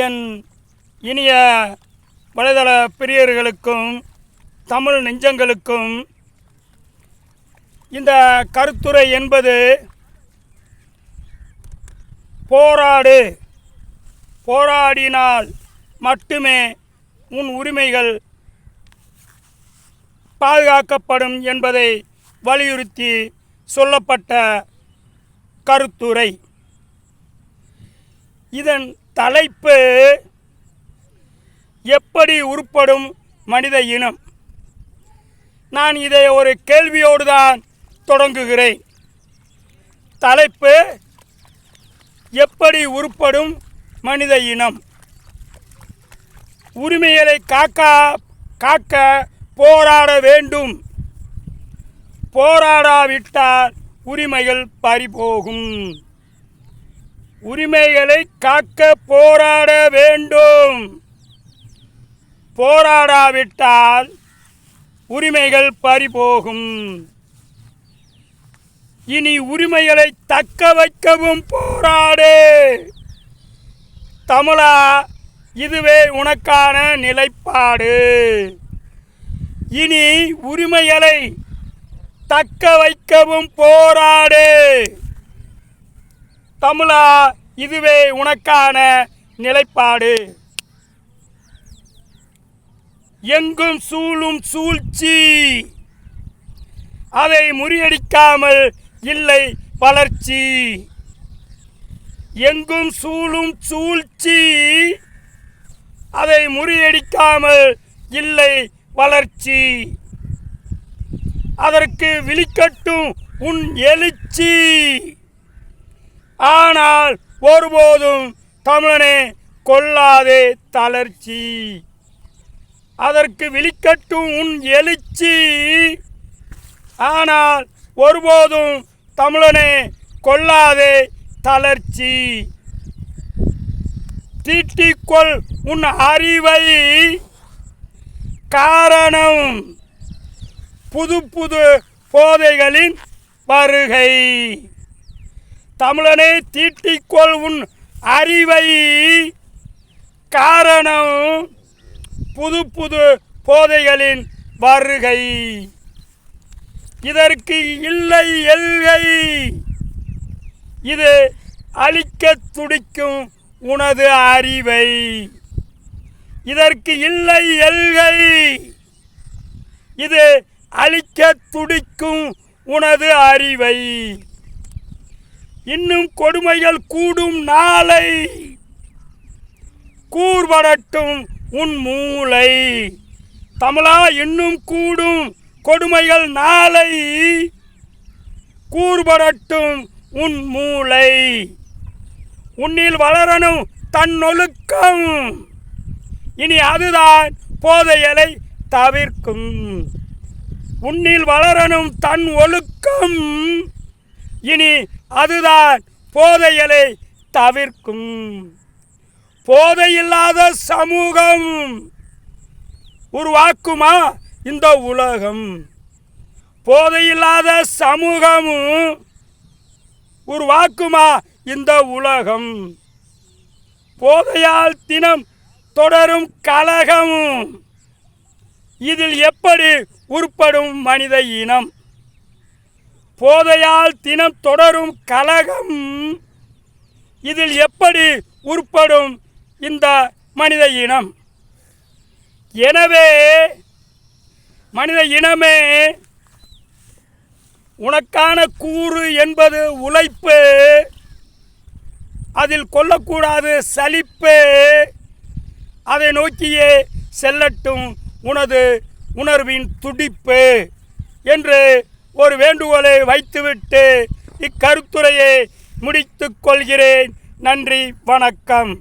என் இனிய வலைதள பிரியர்களுக்கும் தமிழ் நெஞ்சங்களுக்கும் இந்த கருத்துரை என்பது போராடு போராடினால் மட்டுமே உன் உரிமைகள் பாதுகாக்கப்படும் என்பதை வலியுறுத்தி சொல்லப்பட்ட கருத்துரை. இதன் தலைப்பு எப்படி உருப்படும் மனித இனம்? நான் இதை ஒரு கேள்வியோடு தான் தொடங்குகிறேன். தலைப்பு எப்படி உருப்படும் மனித இனம்? உரிமைகளை காக்க காக்க போராட வேண்டும். போராடாவிட்டால் உரிமைகள் பறிபோகும். உரிமைகளை காக்க போராட வேண்டும். போராடாவிட்டால் உரிமைகள் பறிபோகும். இனி உரிமைகளை தக்க வைக்கவும் போராடு. தமிழா இதுவே உனக்கான நிலைப்பாடு. இனி உரிமைகளை தக்க வைக்கவும் போராடு. தமிழா இதுவே உனக்கான நிலைப்பாடு. எங்கும் சூழும் சூழ்ச்சி. அதை முறியடிக்காமல் இல்லை வளர்ச்சி. எங்கும் சூழும் சூழ்ச்சி. அதை முறியடிக்காமல் இல்லை வளர்ச்சி. அதற்கு விழிக்கட்டும் உன் எழுச்சி. ஆனால் ஒருபோதும் தமிழனே கொள்ளாதே தளர்ச்சி. அதற்கு விழிக்கட்டும் உன் எழுச்சி. ஆனால் ஒருபோதும் தமிழனே கொள்ளாதே தளர்ச்சி. தீட்டிக்கொள் உன் அறிவை. காரணம் புது புது போதைகளின் வருகை. தமிழனை தீட்டிக்கொள் உன் அறிவை. காரணம் புது புது போதைகளின் வருகை. இதற்கு இல்லை எல்கை இது அழிக்க துடிக்கும் உனது அறிவை. இதற்கு இல்லை எல்கை இது அழிக்க துடிக்கும் உனது அறிவை. இன்னும் கொடுமைகள் கூடும் நாளை. கூர்படட்டும் உன் மூளை. தமிழா இன்னும் கூடும் கொடுமைகள் நாளை. கூர்படட்டும் உன் மூளை. உன்னில் வளரணும் தன்னொழுக்கம் இனி அதுதான் போதையலை தவிர்க்கும். உன்னில் வளரணும் தன் ஒழுக்கம். இனி அதுதான் போதையலை தவிர்க்கும். போதையில்லாத சமூகம் உருவாக்குமா இந்த உலகம்? போதையில்லாத சமூகமும் உருவாக்குமா இந்த உலகம்? போதையால் தினம் தொடரும் கலகமும் இதில் எப்படி உருப்படும் மனித இனம்? போதையால் தினம் தொடரும் கலகம். இதில் எப்படி உருப்படும் இந்த மனித இனம்? எனவே மனித இனமே உனக்கான கூறு என்பது உழைப்பு. அதில் கொல்லக்கூடாது சலிப்பு. அதை நோக்கியே செல்லட்டும் உனது உணர்வின் துடிப்பு என்று ஒரு வேண்டுகோளை வைத்துவிட்டு இக்கருத்துரையை முடித்து கொள்கிறேன். நன்றி வணக்கம்.